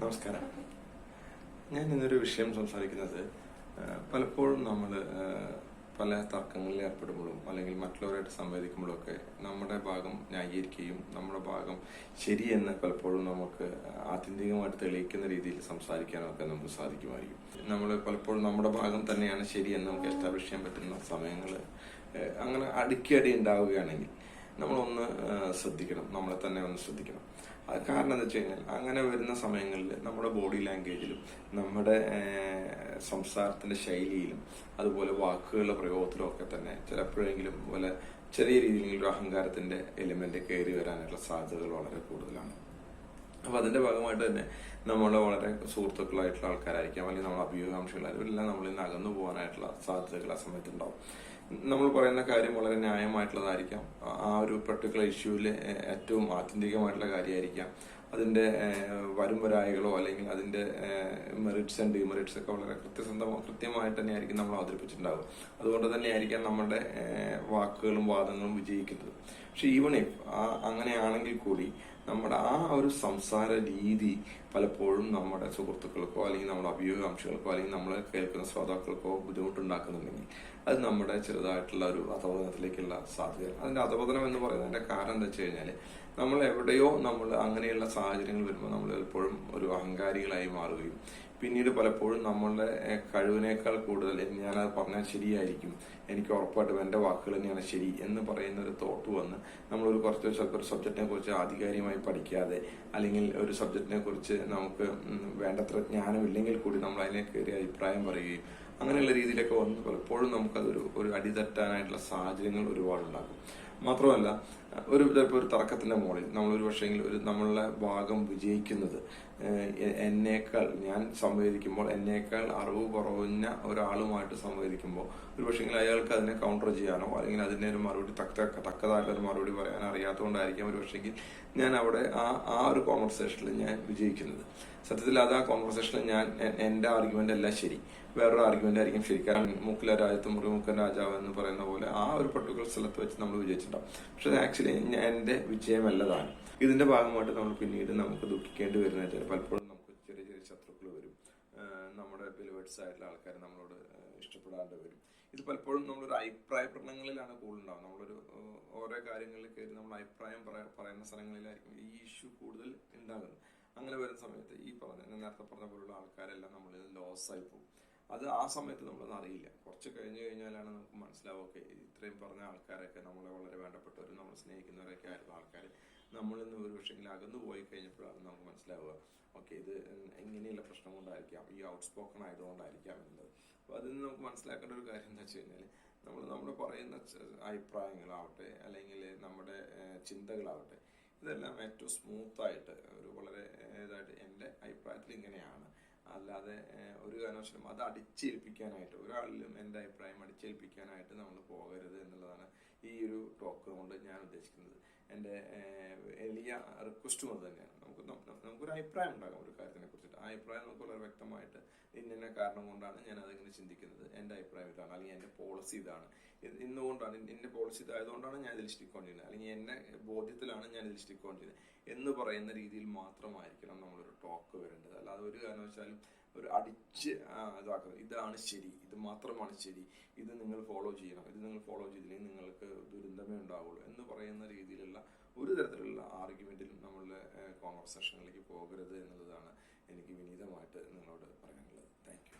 നമസ്കാരം. ഞാൻ ഇന്നൊരു വിഷയം സംസാരിക്കുന്നത് പലപ്പോഴും നമ്മൾ പല തർക്കങ്ങളിൽ ഏർപ്പെടുമ്പോഴും അല്ലെങ്കിൽ മറ്റുള്ളവരായിട്ട് സംവദിക്കുമ്പോഴും ഒക്കെ നമ്മുടെ ഭാഗം ന്യായീകരിക്കുകയും നമ്മുടെ ഭാഗം ശരിയെന്ന് പലപ്പോഴും നമുക്ക് ആത്യന്തികമായിട്ട് തെളിയിക്കുന്ന രീതിയിൽ സംസാരിക്കാനൊക്കെ നമുക്ക് സാധിക്കുമായിരിക്കും. നമ്മൾ പലപ്പോഴും നമ്മുടെ ഭാഗം തന്നെയാണ് ശരിയെന്ന് നമുക്ക് എസ്റ്റാബ്ലിഷ് ചെയ്യാൻ പറ്റുന്ന സമയങ്ങൾ അങ്ങനെ അടുക്കിയടി ഉണ്ടാവുകയാണെങ്കിൽ നമ്മളൊന്ന് ശ്രദ്ധിക്കണം. നമ്മളെ തന്നെ ഒന്ന് ശ്രദ്ധിക്കണം. അത് കാരണം എന്താ വെച്ച് കഴിഞ്ഞാൽ അങ്ങനെ വരുന്ന സമയങ്ങളിൽ നമ്മുടെ ബോഡി ലാംഗ്വേജിലും നമ്മുടെ സംസാരത്തിന്റെ ശൈലിയിലും അതുപോലെ വാക്കുകളുടെ പ്രയോഗത്തിലും ഒക്കെ തന്നെ ചിലപ്പോഴെങ്കിലും പോലെ ചെറിയ രീതിയിലെങ്കിലും ഒരു അഹങ്കാരത്തിന്റെ എലിമെന്റ് കയറി വരാനുള്ള സാധ്യതകൾ വളരെ കൂടുതലാണ്. അപ്പോൾ അതിന്റെ ഭാഗമായിട്ട് തന്നെ നമ്മളെ വളരെ സുഹൃത്തുക്കളായിട്ടുള്ള ആൾക്കാരായിരിക്കാം അല്ലെങ്കിൽ നമ്മൾ അഭിയോഗാംക്ഷികളായിരിക്കും എല്ലാം നമ്മളിൽ നിന്ന് അകന്നു പോകാനായിട്ടുള്ള സാധ്യതകൾ ആ സമയത്ത് ഉണ്ടാവും. നമ്മൾ പറയുന്ന കാര്യം വളരെ ന്യായമായിട്ടുള്ളതായിരിക്കാം. ആ- ഒരു പെർട്ടിക്കുലർ ഇഷ്യൂവിൽ ഏറ്റവും ആത്യന്തികമായിട്ടുള്ള കാര്യമായിരിക്കാം. അതിന്റെ ഏഹ്, വരും വരായികളോ അല്ലെങ്കിൽ അതിന്റെ മെറിറ്റ്സ് ആൻഡ് ഡിമെറിറ്റ്സ് ഒക്കെ വളരെ കൃത്യസന്ധമോ കൃത്യമായിട്ട് തന്നെയായിരിക്കും നമ്മൾ അവതരിപ്പിച്ചിട്ടുണ്ടാവുക. അതുകൊണ്ട് തന്നെയായിരിക്കാം നമ്മുടെ വാക്കുകളും വാദങ്ങളും വിജയിക്കുന്നത്. പക്ഷെ ഈവൺ ഇഫ് അങ്ങനെയാണെങ്കിൽ കൂടി നമ്മുടെ ആ ഒരു സംസാര രീതി പലപ്പോഴും നമ്മുടെ സുഹൃത്തുക്കൾക്കോ അല്ലെങ്കിൽ നമ്മുടെ അഭിയോഗാംശികൾക്കോ അല്ലെങ്കിൽ നമ്മൾ കേൾക്കുന്ന ശ്രോതാക്കൾക്കോ ബുദ്ധിമുട്ടുണ്ടാക്കുന്നുണ്ടെങ്കിൽ അത് നമ്മുടെ ചെറുതായിട്ടുള്ള ഒരു അധപതനത്തിലേക്കുള്ള സാധ്യത അതിന്റെ അധപതനം എന്ന് പറയുന്നതിന്റെ കാരണം എന്താ വെച്ച് കഴിഞ്ഞാൽ നമ്മൾ എവിടെയോ നമ്മൾ അങ്ങനെയുള്ള സാഹചര്യങ്ങൾ വരുമ്പോൾ നമ്മൾ പലപ്പോഴും ഒരു അഹങ്കാരികളായി മാറുകയും പിന്നീട് പലപ്പോഴും നമ്മളുടെ കഴിവിനേക്കാൾ കൂടുതൽ ഞാനത് പറഞ്ഞാൽ ശരിയായിരിക്കും. എനിക്ക് ഉറപ്പായിട്ടും എന്റെ വാക്കുകൾ തന്നെയാണ് ശരി എന്ന് പറയുന്ന ഒരു തോട്ട് വന്ന് നമ്മളൊരു കുറച്ച് ചിലപ്പോൾ ഒരു സബ്ജക്റ്റിനെ കുറിച്ച് ആധികാരികമായി പഠിക്കാതെ അല്ലെങ്കിൽ ഒരു സബ്ജക്റ്റിനെ കുറിച്ച് നമുക്ക് വേണ്ടത്ര ജ്ഞാനമില്ലെങ്കിൽ കൂടി നമ്മൾ അതിനെ കയറി അഭിപ്രായം പറയുകയും അങ്ങനെയുള്ള രീതിയിലൊക്കെ വന്ന് പലപ്പോഴും നമുക്കതൊരു ഒരു അടിതട്ടാനായിട്ടുള്ള സാഹചര്യങ്ങൾ ഒരുപാടുണ്ടാകും. മാത്രമല്ല ഒരു ചിലപ്പോൾ ഒരു തർക്കത്തിന്റെ മുകളിൽ നമ്മളൊരു പക്ഷേങ്കിൽ ഒരു നമ്മളുടെ ഭാഗം വിജയിക്കുന്നത് എന്നേക്കാൾ ഞാൻ സംവേദിക്കുമ്പോൾ എന്നേക്കാൾ അറിവ് കുറവുന്ന ഒരാളുമായിട്ട് സംവേദിക്കുമ്പോൾ. ഒരു പക്ഷേങ്കിൽ അയാൾക്ക് അതിനെ കൗണ്ടർ ചെയ്യാനോ അല്ലെങ്കിൽ അതിനെ ഒരു മറുപടി തക്ക തക്കതായിട്ടൊരു മറുപടി പറയാൻ അറിയാത്തതുകൊണ്ടായിരിക്കാം ഒരു പക്ഷേങ്കിൽ ഞാൻ അവിടെ ആ ആ ഒരു കോൺവെർസേഷനിൽ ഞാൻ വിജയിക്കുന്നത്. സത്യത്തിൽ അത് ആ കോൺവെർസേഷനിൽ ഞാൻ എന്റെ ആർഗ്യുമെന്റ് അല്ല ശരി. വേറൊരു ആർഗ്യുമെന്റ് ആയിരിക്കും ശരി. കാരണം മുക്കില രാജ്യത്ത് മുറിമുക്കൻ രാജാവ് എന്ന് പറയുന്ന പോലെ ആ ഒരു പർട്ടിക്കുലർ സ്ഥലത്ത് വെച്ച് നമ്മൾ വിജയിച്ചിട്ടുണ്ടാവും. പക്ഷെ ആക്ച്വലി എന്റെ വിജയമല്ലതാണ് ഇതിന്റെ ഭാഗമായിട്ട് നമ്മൾ പിന്നീട് നമുക്ക് ദുഃഖിക്കേണ്ടി വരുന്നതായിട്ട് പലപ്പോഴും നമുക്ക് ചെറിയ ചെറിയ ശത്രുക്കൾ വരും ആഹ് ബിലവേഡ്സ് ആയിട്ടുള്ള ആൾക്കാർ നമ്മളോട് ഇഷ്ടപ്പെടാണ്ട് വരും. ഇത് പലപ്പോഴും നമ്മളൊരു അഭിപ്രായ പ്രകടനങ്ങളിലാണ് കൂടുതലുണ്ടാവും നമ്മളൊരു ഓരോ കാര്യങ്ങളിൽ കയറി നമ്മൾ അഭിപ്രായം പറയ- പറയുന്ന സ്ഥലങ്ങളിലായിരിക്കും ഈ ഇഷ്യൂ കൂടുതൽ ഉണ്ടാകുന്നത്. അങ്ങനെ വരുന്ന സമയത്ത് ഈ പറഞ്ഞ നേരത്തെ പറഞ്ഞ പോലുള്ള ആൾക്കാരെല്ലാം നമ്മൾ ലോസ് ആയി പോകും. അത് ആ സമയത്ത് നമ്മളൊന്നും അറിയില്ല. കുറച്ച് കഴിഞ്ഞ് കഴിഞ്ഞാലാണ് നമുക്ക് മനസ്സിലാവും ഓക്കെ ഇത്രയും പറഞ്ഞ ആൾക്കാരൊക്കെ നമ്മളെ വളരെ വേണ്ടപ്പെട്ടവരും നമ്മൾ സ്നേഹിക്കുന്നവരൊക്കെ ആയിരുന്നു ആൾക്കാർ നമ്മളിൽ നിന്ന് ഒരു പക്ഷേ അകന്നു പോയി കഴിഞ്ഞപ്പോഴാണ് നമുക്ക് മനസ്സിലാവുക ഓക്കെ ഇത് ഇങ്ങനെയുള്ള പ്രശ്നം കൊണ്ടായിരിക്കാം ഈ ഔട്ട് സ്പോക്കൺ ആയതുകൊണ്ടായിരിക്കാം എന്നുള്ളത് അപ്പോൾ അതിൽ നിന്ന് നമുക്ക് മനസ്സിലാക്കേണ്ട ഒരു കാര്യം എന്താ വെച്ച് കഴിഞ്ഞാൽ നമ്മൾ നമ്മൾ പറയുന്ന അഭിപ്രായങ്ങളാവട്ടെ അല്ലെങ്കിൽ നമ്മുടെ ചിന്തകളാവട്ടെ ഇതെല്ലാം ഏറ്റവും സ്മൂത്ത് ആയിട്ട് ഒരു വളരെ ഇതായിട്ട് എന്റെ അഭിപ്രായത്തിൽ ഇങ്ങനെയാണ്. അല്ലാതെ ഒരു കാരണവശാലും അത് അടിച്ചേൽപ്പിക്കാനായിട്ട് ഒരാളിലും എന്റെ അഭിപ്രായം അടിച്ചേൽപ്പിക്കാനായിട്ട് നമ്മൾ പോകരുത് എന്നുള്ളതാണ് ഈ ഒരു ടോക്ക് കൊണ്ട് ഞാൻ ഉദ്ദേശിക്കുന്നത്. എന്റെ എളിയ റിക്വസ്റ്റും അത് തന്നെയാണ്. നമുക്കൊരു അഭിപ്രായം ഉണ്ടാകാം ഒരു കാര്യത്തിനെ കുറിച്ചിട്ട്. ആ അഭിപ്രായം നമുക്ക് വളരെ വ്യക്തമായിട്ട് ഇന്ന കാരണം കൊണ്ടാണ് ഞാൻ അതിങ്ങനെ ചിന്തിക്കുന്നത്. എന്റെ അഭിപ്രായം ഇതാണ്. അല്ലെങ്കിൽ എന്റെ പോളിസി ഇതാണ്. ഇത് ഇന്നുകൊണ്ടാണ് എന്റെ പോളിസി ഇതായതുകൊണ്ടാണ് ഞാൻ ഇതിൽ സ്റ്റിക്ക് ഓൺ അല്ലെങ്കിൽ എന്നെ ബോധ്യത്തിലാണ് ഞാൻ ഇതിൽ സ്റ്റിക്ക് എന്ന് പറയുന്ന രീതിയിൽ മാത്രമായിരിക്കണം നമ്മളൊരു ടോക്ക് വരേണ്ടത്. അല്ലാതെ ഒരു കാരണവശാലും ഒരു അടിച്ച് ഇതാക്കുന്നത് ഇതാണ് ശരി. ഇത് മാത്രമാണ് ശരി. ഇത് നിങ്ങൾ ഫോളോ ചെയ്യണം. ഇത് നിങ്ങൾ ഫോളോ ചെയ്തില്ലെങ്കിൽ നിങ്ങൾക്ക് ദുരന്തമേ ഉണ്ടാവുള്ളൂ എന്ന് പറയുന്ന രീതിയിലുള്ള ഒരു തരത്തിലുള്ള ആർഗ്യുമെന്റിൽ നമ്മളുടെ കോൺവെർസേഷനിലേക്ക് പോകരുത് എന്നുള്ളതാണ് എനിക്ക് വിനീതമായിട്ട് നിങ്ങളോട് പറയാനുള്ളത്. താങ്ക്